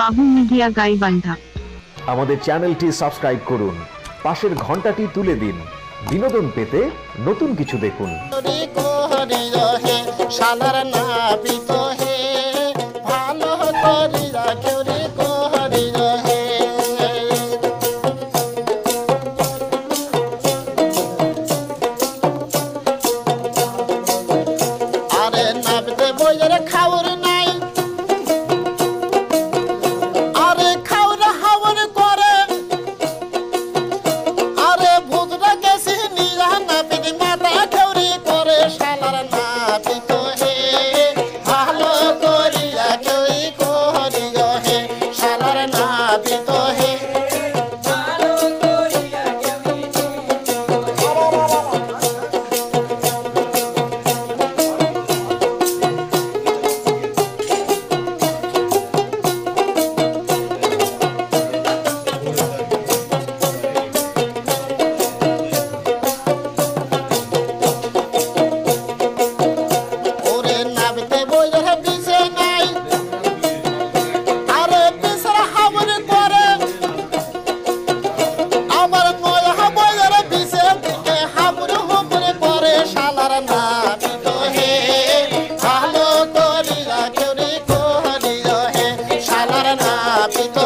বাহু মিডিয়া গাইবান্ধা আমাদের চ্যানেলটি সাবস্ক্রাইব করুন। পাশের ঘন্টাটি তুলে দিন। বিনোদন পেতে নতুন কিছু দেখুন। সাধারণ Chiquito